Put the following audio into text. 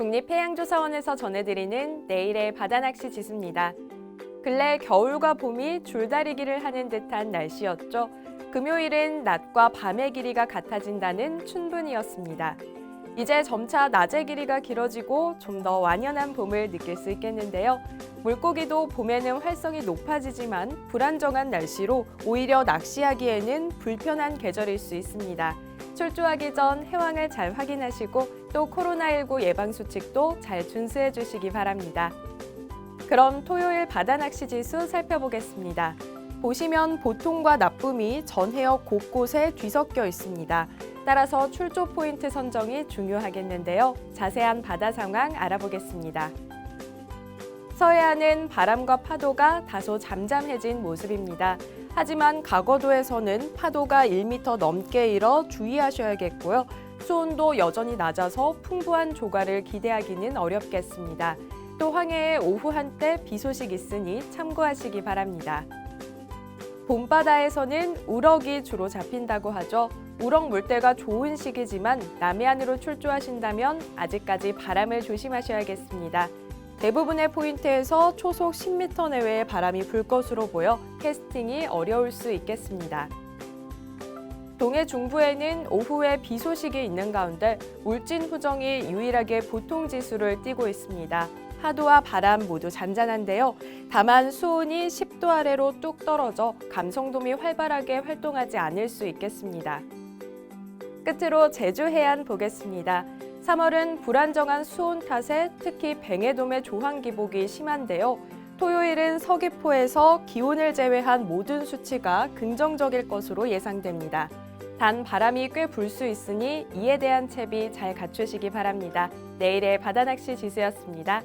국립해양조사원에서 전해드리는 내일의 바다낚시 지수입니다. 근래 겨울과 봄이 줄다리기를 하는 듯한 날씨였죠. 금요일은 낮과 밤의 길이가 같아진다는 춘분이었습니다. 이제 점차 낮의 길이가 길어지고 좀 더 완연한 봄을 느낄 수 있겠는데요. 물고기도 봄에는 활성이 높아지지만 불안정한 날씨로 오히려 낚시하기에는 불편한 계절일 수 있습니다. 출조하기 전 해왕을 잘 확인하시고 또 코로나19 예방 수칙도 잘 준수해 주시기 바랍니다. 그럼 토요일 바다 낚시 지수 살펴보겠습니다. 보시면 보통과 나쁨이 전 해역 곳곳에 뒤섞여 있습니다. 따라서 출조 포인트 선정이 중요하겠는데요. 자세한 바다 상황 알아보겠습니다. 서해안은 바람과 파도가 다소 잠잠해진 모습입니다. 하지만 가거도에서는 파도가 1m 넘게 일어 주의하셔야겠고요. 수온도 여전히 낮아서 풍부한 조가를 기대하기는 어렵겠습니다. 또 황해에 오후 한때 비 소식 있으니 참고하시기 바랍니다. 봄바다에서는 우럭이 주로 잡힌다고 하죠. 우럭 물때가 좋은 시기지만 남해안으로 출조하신다면 아직까지 바람을 조심하셔야겠습니다. 대부분의 포인트에서 초속 10m 내외의 바람이 불 것으로 보여 캐스팅이 어려울 수 있겠습니다. 동해 중부에는 오후에 비 소식이 있는 가운데 울진 후정이 유일하게 보통 지수를 띠고 있습니다. 파도와 바람 모두 잔잔한데요. 다만 수온이 10도 아래로 뚝 떨어져 감성돔이 활발하게 활동하지 않을 수 있겠습니다. 끝으로 제주 해안 보겠습니다. 3월은 불안정한 수온 탓에 특히 뱅에돔의 조항 기복이 심한데요. 토요일은 서귀포에서 기온을 제외한 모든 수치가 긍정적일 것으로 예상됩니다. 단 바람이 꽤 불 수 있으니 이에 대한 채비 잘 갖추시기 바랍니다. 내일의 바다낚시 지수였습니다.